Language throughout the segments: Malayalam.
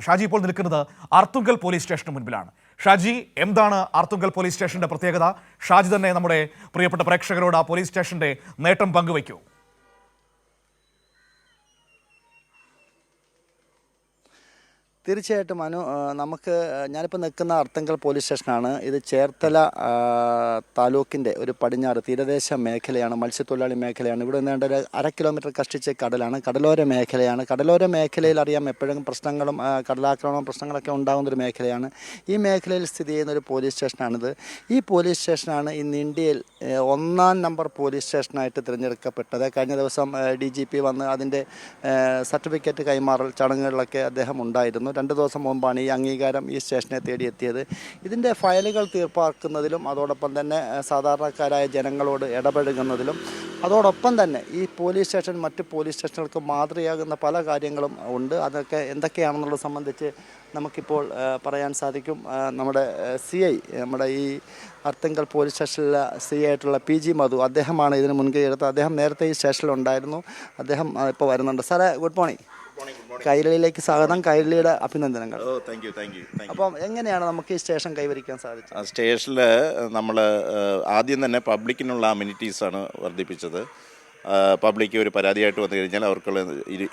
ഷാജി ഇപ്പോൾ നിൽക്കുന്നത് ആർത്തുങ്കൽ പോലീസ് സ്റ്റേഷന് മുൻപിലാണ്. ഷാജി എന്താണ് ആർത്തുങ്കൽ പോലീസ് സ്റ്റേഷന്റെ പ്രത്യേകത? ഷാജി തന്നെ നമ്മുടെ പ്രിയപ്പെട്ട പ്രേക്ഷകരോട് ആ പോലീസ് സ്റ്റേഷന്റെ നേട്ടം പങ്കുവയ്ക്കൂ. തീർച്ചയായിട്ടും മനു നമുക്ക് ഞാനിപ്പോൾ നിൽക്കുന്ന അർത്തങ്കൽ പോലീസ് സ്റ്റേഷനാണ്. ഇത് ചേർത്തല താലൂക്കിന്റെ ഒരു പടിഞ്ഞാറ് തീരദേശ മേഖലയാണ് മത്സ്യത്തൊഴിലാളി മേഖലയാണ്. ഇവിടെ നിന്നേണ്ട ഒരു അര കിലോമീറ്റർ കഷ്ടിച്ച് കടലാണ് കടലോര മേഖലയാണ്. കടലോര മേഖലയിൽ അറിയാം എപ്പോഴും പ്രശ്നങ്ങളും കടലാക്രമണവും പ്രശ്നങ്ങളൊക്കെ ഉണ്ടാകുന്ന ഒരു മേഖലയാണ്. ഈ മേഖലയിൽ സ്ഥിതി ചെയ്യുന്ന ഒരു പോലീസ് സ്റ്റേഷനാണിത്. ഈ പോലീസ് സ്റ്റേഷനാണ് ഇന്ന് ഇന്ത്യയിൽ ഒന്നാം നമ്പർ പോലീസ് സ്റ്റേഷനായിട്ട് തിരഞ്ഞെടുക്കപ്പെട്ടത്. കഴിഞ്ഞ ദിവസം ഡി ജി പി വന്ന് അതിന്റെ സർട്ടിഫിക്കറ്റ് കൈമാറൽ ചടങ്ങുകളിലൊക്കെ അദ്ദേഹം ഉണ്ടായിരുന്നു. രണ്ട് ദിവസം മുമ്പാണ് ഈ അംഗീകാരം ഈ സ്റ്റേഷനെ തേടിയെത്തിയത് ഇതിന്റെ ഫയലുകൾ തീർപ്പാക്കുന്നതിലും അതോടൊപ്പം തന്നെ സാധാരണക്കാരായ ജനങ്ങളോട് ഇടപഴകുന്നതിലും അതോടൊപ്പം തന്നെ ഈ പോലീസ് സ്റ്റേഷൻ മറ്റ് പോലീസ് സ്റ്റേഷനുകൾക്ക് മാതൃകയാകുന്ന പല കാര്യങ്ങളും ഉണ്ട്. അതൊക്കെ എന്തൊക്കെയാണെന്നുള്ളത് സംബന്ധിച്ച് നമുക്കിപ്പോൾ പറയാൻ സാധിക്കും. നമ്മുടെ സി ഐ നമ്മുടെ ഈ അർത്തങ്കൽ പോലീസ് സ്റ്റേഷനിലെ സി ആയിട്ടുള്ള പി ജി മധു അദ്ദേഹമാണ് ഇതിന് മുൻകൈ എടുത്തത്. അദ്ദേഹം നേരത്തെ ഈ സ്റ്റേഷനിലുണ്ടായിരുന്നു. അദ്ദേഹം ഇപ്പോൾ വരുന്നുണ്ട്. സാറേ ഗുഡ് മോർണിംഗ്. കൈരളിയിലേക്ക് സ്വാഗതം. കൈരളിയുടെ അഭിനന്ദനങ്ങൾ. Oh thank you thank you അപ്പം എങ്ങനെയാണ് നമുക്ക് ഈ സ്റ്റേഷൻ കൈവരിക്കാൻ സാധിച്ചത്? സ്റ്റേഷനിൽ നമ്മൾ ആദ്യം തന്നെ പബ്ലിക്കിനുള്ള അമ്യൂണിറ്റീസാണ് വർദ്ധിപ്പിച്ചത്. പബ്ലിക്ക് ഒരു പരാതിയായിട്ട് വന്നു കഴിഞ്ഞാൽ അവർക്കുള്ള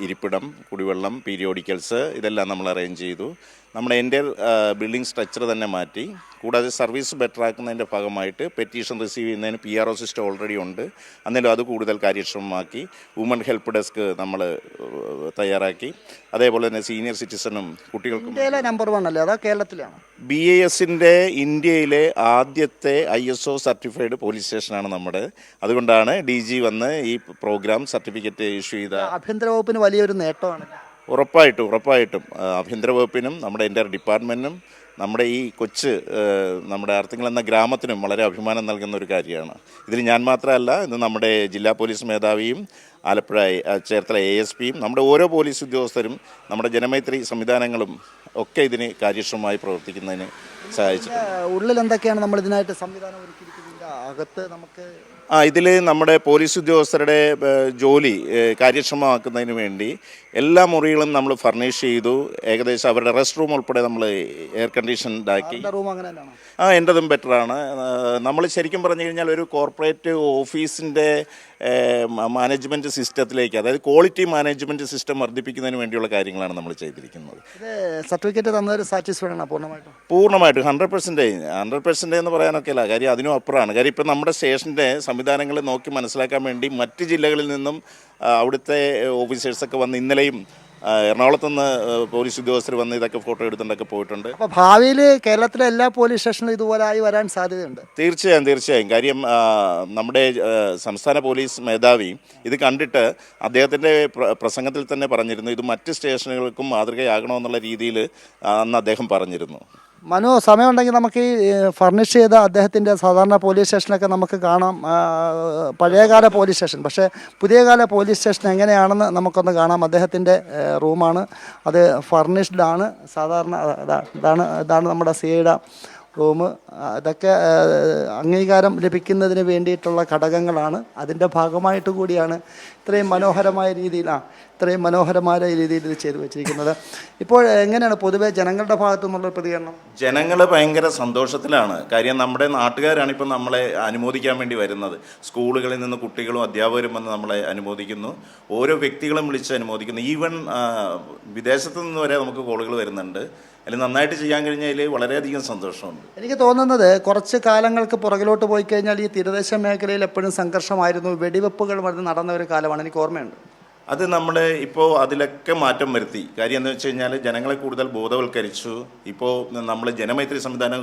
ഇരിപ്പിടം കുടിവെള്ളം പീരിയോഡിക്കൽസ് ഇതെല്ലാം നമ്മൾ അറേഞ്ച് ചെയ്തു. നമ്മുടെ എന്റെ ബിൽഡിംഗ് സ്ട്രക്ചർ തന്നെ മാറ്റി. കൂടാതെ സർവീസ് ബെറ്റർ ആക്കുന്നതിന്റെ ഭാഗമായിട്ട് പെറ്റീഷൻ റിസീവ് ചെയ്യുന്നതിന് P R O system already ഉണ്ട്. അന്നേരം അത് കൂടുതൽ കാര്യക്ഷമമാക്കി. വുമൺ ഹെൽപ്പ് ഡെസ്ക് നമ്മൾ തയ്യാറാക്കി. അതേപോലെ തന്നെ സീനിയർ സിറ്റിസണും കുട്ടികൾക്കും ഇന്ത്യയിലെ നമ്പർ വൺ അല്ലേ? അതാ കേരളത്തിലാണ്? ബി എ എസിന്റെ ഇന്ത്യയിലെ ആദ്യത്തെ I S O certified police സ്റ്റേഷനാണ് നമ്മുടെ. അതുകൊണ്ടാണ് ഡി ജി വന്ന് ഈ പ്രോഗ്രാം സർട്ടിഫിക്കറ്റ് ഇഷ്യൂ ചെയ്ത ആഭ്യന്തര വകുപ്പിന് വലിയൊരു നേട്ടമാണ്. ഉറപ്പായിട്ടും ഉറപ്പായിട്ടും ആഭ്യന്തര വകുപ്പിനും നമ്മുടെ എന്റെ ഡിപ്പാർട്ട്മെന്റിനും നമ്മുടെ ഈ കൊച്ച് നമ്മുടെ ആർത്തിങ്ങൾ എന്ന ഗ്രാമത്തിനും വളരെ അഭിമാനം നൽകുന്ന ഒരു കാര്യമാണ്. ഇതിൽ ഞാൻ മാത്രമല്ല ഇന്ന് നമ്മുടെ ജില്ലാ പോലീസ് മേധാവിയും ആലപ്പുഴ ചേർത്തല എ എസ് പിയും നമ്മുടെ ഓരോ പോലീസ് ഉദ്യോഗസ്ഥരും നമ്മുടെ ജനമൈത്രി സംവിധാനങ്ങളും ഒക്കെ ഇതിന് കാര്യക്ഷമമായി പ്രവർത്തിക്കുന്നതിന് സഹായിച്ചു ഉള്ളിൽ എന്തൊക്കെയാണ് നമ്മൾ ഇതിനായിട്ട് സംവിധാനം ഒരുക്കിയിരിക്കുന്നതിന്റെ അകത്ത് നമുക്ക് ആ ഇതിൽ നമ്മുടെ പോലീസ് ഉദ്യോഗസ്ഥരുടെ ജോലി കാര്യക്ഷമമാക്കുന്നതിന് വേണ്ടി എല്ലാ മുറികളും നമ്മൾ ഫർണിഷ് ചെയ്തു. ഏകദേശം അവരുടെ റെസ്റ്റ് റൂം ഉൾപ്പെടെ നമ്മൾ എയർ കണ്ടീഷൻഡ് ആക്കി ആ എന്റെതും ബെറ്ററാണ് നമ്മൾ ശരിക്കും പറഞ്ഞു കഴിഞ്ഞാൽ ഒരു കോർപ്പറേറ്റ് ഓഫീസിന്റെ മാനേജ്മെന്റ് സിസ്റ്റത്തിലേക്ക് അതായത് ക്വാളിറ്റി മാനേജ്മെന്റ് സിസ്റ്റം വർദ്ധിപ്പിക്കുന്നതിന് വേണ്ടിയുള്ള കാര്യങ്ങളാണ് നമ്മൾ ചെയ്തിരിക്കുന്നത്. സർട്ടിഫിക്കറ്റ് തന്നൊരു സാറ്റിസ്ഫൈഡ് ആണ് പൂർണമായിട്ടും? പൂർണമായിട്ടും ഹൺഡ്രഡ് പെർസെന്റേജ് ഹൺഡ്രഡ് പെർസെന്റേജ് എന്ന് പറയാനൊക്കെ അല്ല കാര്യം അതിനും അപ്പുറമാണ്. കാര്യം ഇപ്പം നമ്മുടെ സ്റ്റേഷന്റെ സംവിധാനങ്ങൾ നോക്കി മനസ്സിലാക്കാൻ വേണ്ടി മറ്റ് ജില്ലകളിൽ നിന്നും അവിടുത്തെ ഓഫീസേഴ്സൊക്കെ വന്ന് ഇന്നലെയും എറണാകുളത്ത് നിന്ന് പോലീസ് ഉദ്യോഗസ്ഥർ വന്ന് ഇതൊക്കെ ഫോട്ടോ എടുത്തുകൊണ്ടൊക്കെ പോയിട്ടുണ്ട്. അപ്പോൾ ഭാവിയിൽ കേരളത്തിലെ എല്ലാ പോലീസ് സ്റ്റേഷനിലും ഇതുപോലെ ആയി വരാൻ സാധ്യതയുണ്ട്? തീർച്ചയായും തീർച്ചയായും. കാര്യം നമ്മുടെ സംസ്ഥാന പോലീസ് മേധാവി ഇത് കണ്ടിട്ട് അദ്ദേഹത്തിന്റെ പ്രസംഗത്തിൽ തന്നെ പറഞ്ഞിരുന്നു ഇത് മറ്റ് സ്റ്റേഷനുകൾക്കും മാതൃകയാകണമെന്നുള്ള രീതിയിൽ അന്ന് അദ്ദേഹം പറഞ്ഞിരുന്നു. മനു സമയമുണ്ടെങ്കിൽ നമുക്ക് ഈ ഫർണിഷ് ചെയ്ത അദ്ദേഹത്തിന്റെ സാധാരണ പോലീസ് സ്റ്റേഷനൊക്കെ നമുക്ക് കാണാം. പഴയകാല പോലീസ് സ്റ്റേഷൻ പക്ഷേ പുതിയകാല പോലീസ് സ്റ്റേഷൻ എങ്ങനെയാണെന്ന് നമുക്കൊന്ന് കാണാം. അദ്ദേഹത്തിന്റെ റൂമാണ് അത് ഫർണിഷ്ഡ് ആണ്. സാധാരണ ഇതാണ് ഇതാണ് നമ്മുടെ സിയുടെ റൂം അതൊക്കെ അംഗീകാരം ലഭിക്കുന്നതിന് വേണ്ടിയിട്ടുള്ള ഘടകങ്ങളാണ്. അതിന്റെ ഭാഗമായിട്ട് കൂടിയാണ് ഇത്രയും മനോഹരമായ രീതിയിൽ ആ ഇത്രയും മനോഹരമായ രീതിയിൽ ഇത് ചെയ്തു വെച്ചിരിക്കുന്നത്. ഇപ്പോൾ എങ്ങനെയാണ് പൊതുവെ ജനങ്ങളുടെ ഭാഗത്തു നിന്നുള്ള പ്രതികരണം? ജനങ്ങൾ ഭയങ്കര സന്തോഷത്തിലാണ്. കാര്യം നമ്മുടെ നാട്ടുകാരാണ് ഇപ്പം നമ്മളെ അനുമോദിക്കാൻ വേണ്ടി വരുന്നത്. സ്കൂളുകളിൽ നിന്ന് കുട്ടികളും അധ്യാപകരും വന്ന് നമ്മളെ അനുമോദിക്കുന്നു. ഓരോ വ്യക്തികളും വിളിച്ച് അനുമോദിക്കുന്നു. ഈവൻ വിദേശത്തു നിന്ന് വരെ നമുക്ക് കോളുകൾ വരുന്നുണ്ട്. അതിൽ നന്നായിട്ട് ചെയ്യാൻ കഴിഞ്ഞാൽ വളരെയധികം സന്തോഷമുണ്ട്. എനിക്ക് തോന്നുന്നത് കുറച്ച് കാലങ്ങൾക്ക് പുറകിലോട്ട് പോയി കഴിഞ്ഞാൽ ഈ തീരദേശ മേഖലയിൽ എപ്പോഴും സംഘർഷമായിരുന്നു. വെടിവെപ്പുകൾ വന്ന് നടന്ന ഒരു കാലമാണ് എനിക്ക് ഓർമ്മയുണ്ട്. അത് നമ്മൾ ഇപ്പോൾ അതിലൊക്കെ മാറ്റം വരുത്തി. കാര്യം എന്ന് വെച്ച് കഴിഞ്ഞാൽ ജനങ്ങളെ കൂടുതൽ ബോധവൽക്കരിച്ചു. ഇപ്പോൾ നമ്മൾ ജനമൈത്രി സംവിധാനം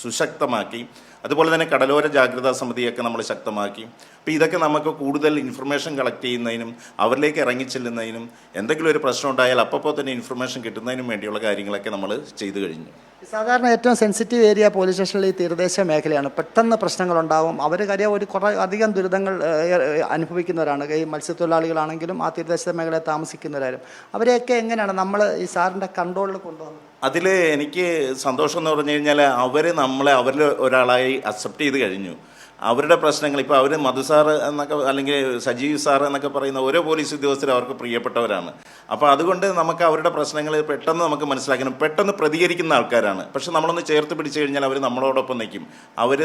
സുശക്തമാക്കി. അതുപോലെ തന്നെ കടലോര ജാഗ്രതാ സമിതിയൊക്കെ നമ്മൾ ശക്തമാക്കി. അപ്പോൾ ഇതൊക്കെ നമുക്ക് കൂടുതൽ ഇൻഫർമേഷൻ കളക്ട് ചെയ്യുന്നതിനും അവരിലേക്ക് ഇറങ്ങിച്ചെല്ലുന്നതിനും എന്തെങ്കിലും ഒരു പ്രശ്നം ഉണ്ടായാൽ അപ്പോൾ തന്നെ ഇൻഫർമേഷൻ കിട്ടുന്നതിനും വേണ്ടിയുള്ള കാര്യങ്ങളൊക്കെ നമ്മൾ ചെയ്തു കഴിഞ്ഞു. സാധാരണ ഏറ്റവും സെൻസിറ്റീവ് ഏരിയ പോലീസ് സ്റ്റേഷനിൽ ഈ തീരദേശ മേഖലയാണ്. പെട്ടെന്ന് പ്രശ്നങ്ങളുണ്ടാവും. അവർ കാര്യം ഒരു കുറേ അധികം ദുരിതങ്ങൾ അനുഭവിക്കുന്നവരാണ്. ഈ മത്സ്യത്തൊഴിലാളികളാണെങ്കിലും ആ തീരദേശ മേഖലയിൽ താമസിക്കുന്നവരാരും. അവരെയൊക്കെ എങ്ങനെയാണ് നമ്മൾ ഈ സാറിന്റെ കൺട്രോളിൽ കൊണ്ടുവന്നത്? അതിൽ എനിക്ക് സന്തോഷം എന്ന് പറഞ്ഞു കഴിഞ്ഞാൽ അവർ നമ്മളെ അവരിൽ ഒരാളായി അക്സെപ്റ്റ് ചെയ്ത് കഴിഞ്ഞു. അവരുടെ പ്രശ്നങ്ങൾ ഇപ്പോൾ അവർ മധു എന്നൊക്കെ അല്ലെങ്കിൽ സജീവ് സാർ എന്നൊക്കെ പറയുന്ന ഓരോ പോലീസ് ഉദ്യോഗസ്ഥരും അവർക്ക് പ്രിയപ്പെട്ടവരാണ്. അപ്പോൾ അതുകൊണ്ട് നമുക്ക് അവരുടെ പ്രശ്നങ്ങൾ പെട്ടെന്ന് നമുക്ക് മനസ്സിലാക്കണം. പെട്ടെന്ന് പ്രതികരിക്കുന്ന ആൾക്കാരാണ്. പക്ഷെ നമ്മളൊന്ന് ചേർത്ത് പിടിച്ചു കഴിഞ്ഞാൽ അവർ നമ്മളോടൊപ്പം നിൽക്കും. അവർ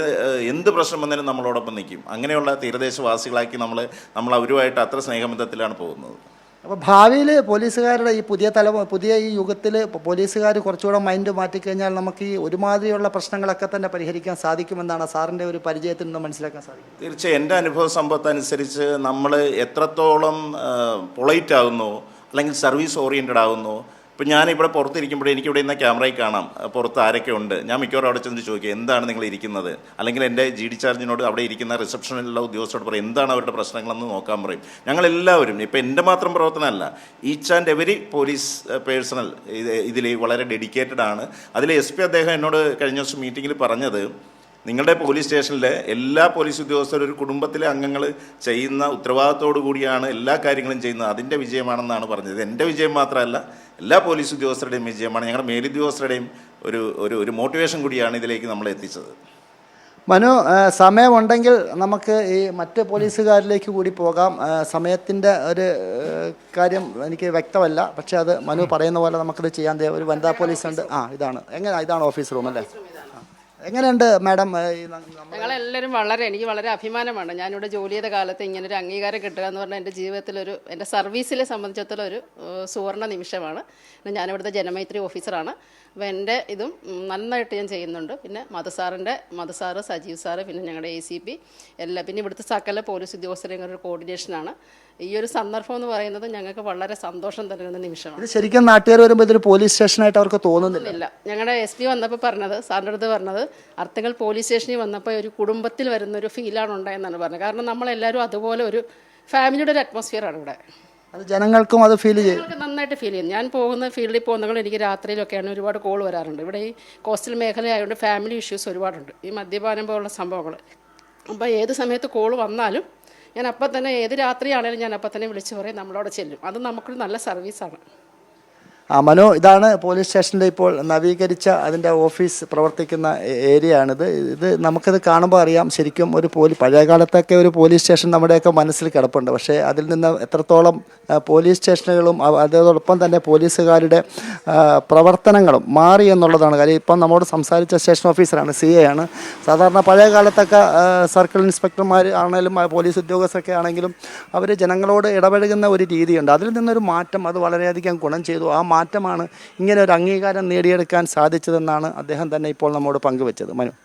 എന്ത് പ്രശ്നം വന്നാലും നമ്മളോടൊപ്പം നിൽക്കും. അങ്ങനെയുള്ള തീരദേശവാസികളാക്കി നമ്മൾ നമ്മൾ അവരുമായിട്ട് അത്ര സ്നേഹബന്ധത്തിലാണ് പോകുന്നത്. അപ്പോൾ ഭാവിയിൽ പോലീസുകാരുടെ ഈ പുതിയ തല പുതിയ ഈ യുഗത്തിൽ പോലീസുകാർ കുറച്ചുകൂടെ മൈൻഡ് മാറ്റിക്കഴിഞ്ഞാൽ നമുക്ക് ഈ ഒരുമാതിരിയുള്ള പ്രശ്നങ്ങളൊക്കെ തന്നെ പരിഹരിക്കാൻ സാധിക്കുമെന്നാണ് സാറിന്റെ ഒരു പരിചയത്തിൽ നിന്ന് മനസ്സിലാക്കാൻ സാധിക്കും തീർച്ചയായും എന്റെ അനുഭവ സമ്പത്ത് അനുസരിച്ച് നമ്മൾ എത്രത്തോളം പൊളൈറ്റ് ആകുന്നു അല്ലെങ്കിൽ സർവീസ് ഓറിയന്റഡ് ആകുന്നു ഇപ്പം ഞാനിവിടെ പുറത്തിരിക്കുമ്പോഴേ എനിക്കിവിടെ ഇന്ന ക്യാമറയിൽ കാണാം. പുറത്ത് ആരൊക്കെ ഉണ്ട്? ഞാൻ മിക്കവാറും അവിടെ ചെന്ന് ചോദിക്കുക എന്താണ് നിങ്ങൾ ഇരിക്കുന്നത്? അല്ലെങ്കിൽ എന്റെ ജി ഡി ചാർജിനോട് അവിടെ ഇരിക്കുന്ന റിസപ്ഷനിലുള്ള ഉദ്യോഗസ്ഥരോട് പറയും എന്താണ് അവരുടെ പ്രശ്നങ്ങളെന്ന് നോക്കാൻ പറയും. ഞങ്ങളെല്ലാവരും ഇപ്പം എന്റെ മാത്രം പ്രവർത്തനമല്ല each and every police personnel ഇത് ഇതിൽ വളരെ ഡെഡിക്കേറ്റഡ് ആണ്. അതിൽ എസ് പി അദ്ദേഹം എന്നോട് കഴിഞ്ഞ ദിവസം മീറ്റിങ്ങിൽ പറഞ്ഞത് നിങ്ങളുടെ പോലീസ് സ്റ്റേഷനിലെ എല്ലാ പോലീസ് ഉദ്യോഗസ്ഥരും ഒരു കുടുംബത്തിലെ അംഗങ്ങൾ ചെയ്യുന്ന ഉത്തരവാദിത്തോടു കൂടിയാണ് എല്ലാ കാര്യങ്ങളും ചെയ്യുന്നത്. അതിന്റെ വിജയമാണെന്നാണ് പറഞ്ഞത്. എന്റെ വിജയം മാത്രമല്ല എല്ലാ പോലീസ് ഉദ്യോഗസ്ഥരുടെയും വിജയമാണ്. ഞങ്ങളുടെ മേലുദ്യോഗസ്ഥരുടെയും ഒരു ഒരു ഒരു മോട്ടിവേഷൻ കൂടിയാണ് ഇതിലേക്ക് നമ്മൾ എത്തിച്ചത്. മനു സമയമുണ്ടെങ്കിൽ നമുക്ക് ഈ മറ്റ് പോലീസുകാരിലേക്ക് കൂടി പോകാം. സമയത്തിന്റെ ഒരു കാര്യം എനിക്ക് വ്യക്തമല്ല. പക്ഷേ അത് മനു പറയുന്ന പോലെ നമുക്കത് ചെയ്യാൻ ഒരു വനിതാ പോലീസ് ഉണ്ട് ആ ഇതാണ്. എങ്ങനെ? ഇതാണ് ഓഫീസ് റൂം അല്ലേ. എങ്ങനെയുണ്ട് മാഡം ഞങ്ങളെല്ലാവരും വളരെ എനിക്ക് വളരെ അഭിമാനമാണ്. ഞാനിവിടെ ജോലി ചെയ്ത കാലത്ത് ഇങ്ങനെ ഒരു അംഗീകാരം കിട്ടുക എന്ന് പറഞ്ഞാൽ എന്റെ ജീവിതത്തിലൊരു എന്റെ സർവീസിലെ സംബന്ധിച്ചിടത്തോളം ഒരു സുവർണ നിമിഷമാണ്. പിന്നെ ഞാനിവിടുത്തെ ജനമൈത്രി ഓഫീസറാണ്. അപ്പോൾ എന്റെ ഇതും നന്നായിട്ട് ഞാൻ ചെയ്യുന്നുണ്ട്. പിന്നെ മധുസാറിന്റെ മധുസാറ് സജീവ് സാറ് പിന്നെ ഞങ്ങളുടെ എ സി പി എല്ലാ പിന്നെ ഇവിടുത്തെ സകല പോലീസ് ഉദ്യോഗസ്ഥരെയും ഒരു കോർഡിനേഷനാണ്. ഈ ഒരു സന്ദർഭം എന്ന് പറയുന്നത് ഞങ്ങൾക്ക് വളരെ സന്തോഷം തരുന്ന നിമിഷമാണ്. ഇത് ശരിക്കും നാട്ടുകാർ വരുമ്പോൾ ഇതൊരു പോലീസ് സ്റ്റേഷനായിട്ട് അവർക്ക് തോന്നുന്നില്ല. ഞങ്ങളുടെ എസ് പി വന്നപ്പോൾ പറഞ്ഞത് സാറിന്റെ അടുത്ത് പറഞ്ഞത് അർത്തങ്കൽ പോലീസ് സ്റ്റേഷനിൽ വന്നപ്പോൾ ഒരു കുടുംബത്തിൽ വരുന്ന ഒരു ഫീലാണ് ഉണ്ടായെന്നാണ് പറഞ്ഞത്. കാരണം നമ്മളെല്ലാവരും അതുപോലെ ഒരു ഫാമിലിയുടെ ഒരു അറ്റ്മോസ്ഫിയറാണ് ഇവിടെ. അത് ജനങ്ങൾക്കും അത് ഫീൽ ചെയ്യും. നന്നായിട്ട് ഫീൽ ചെയ്യും. ഞാൻ പോകുന്ന ഫീൽഡിൽ പോകുന്നതുകൊണ്ട് എനിക്ക് രാത്രിയിലൊക്കെയാണ് ഒരുപാട് കോൾ വരാറുണ്ട്. ഇവിടെ ഈ കോസ്റ്റൽ മേഖല ആയതുകൊണ്ട് ഫാമിലി ഇഷ്യൂസ് ഒരുപാടുണ്ട്. ഈ മദ്യപാനം പോലുള്ള സംഭവങ്ങൾ അപ്പോൾ ഏത് സമയത്ത് കോൾ വന്നാലും ഞാൻ അപ്പം തന്നെ ഏത് രാത്രിയാണെങ്കിലും ഞാൻ അപ്പം തന്നെ വിളിച്ചു പറയും നമ്മളവിടെ ചെല്ലും. അത് നമുക്കൊരു നല്ല സർവീസാണ് ആ മനു ഇതാണ് പോലീസ് സ്റ്റേഷനിലെ ഇപ്പോൾ നവീകരിച്ച അതിന്റെ ഓഫീസ് പ്രവർത്തിക്കുന്ന ഏരിയ ആണിത് ഇത് നമുക്കിത് കാണുമ്പോൾ അറിയാം. ശരിക്കും ഒരു പോലീസ് പഴയ കാലത്തൊക്കെ ഒരു പോലീസ് സ്റ്റേഷൻ നമ്മുടെയൊക്കെ മനസ്സിൽ കിടപ്പുണ്ട്. പക്ഷേ അതിൽ നിന്ന് എത്രത്തോളം പോലീസ് സ്റ്റേഷനുകളും അതോടൊപ്പം തന്നെ പോലീസുകാരുടെ പ്രവർത്തനങ്ങളും മാറി എന്നുള്ളതാണ് കാര്യം. ഇപ്പം നമ്മോട് സംസാരിച്ച സ്റ്റേഷൻ ഓഫീസറാണ് സി എ ആണ്. സാധാരണ പഴയ കാലത്തൊക്കെ സർക്കിൾ ഇൻസ്പെക്ടർമാർ ആണെങ്കിലും പോലീസ് ഉദ്യോഗസ്ഥരൊക്കെ ആണെങ്കിലും അവർ ജനങ്ങളോട് ഇടപഴകുന്ന ഒരു രീതിയുണ്ട്. അതിൽ നിന്നൊരു മാറ്റം അത് വളരെയധികം ഗുണം ചെയ്തു. ആ മാറ്റമാണ് ഇങ്ങനെ ഒരു അംഗീകാരം നേടിയെടുക്കാൻ സാധിച്ചതെന്നാണ് അദ്ദേഹം തന്നെ ഇപ്പോൾ നമ്മോട് പങ്കുവെച്ചത്. മനു.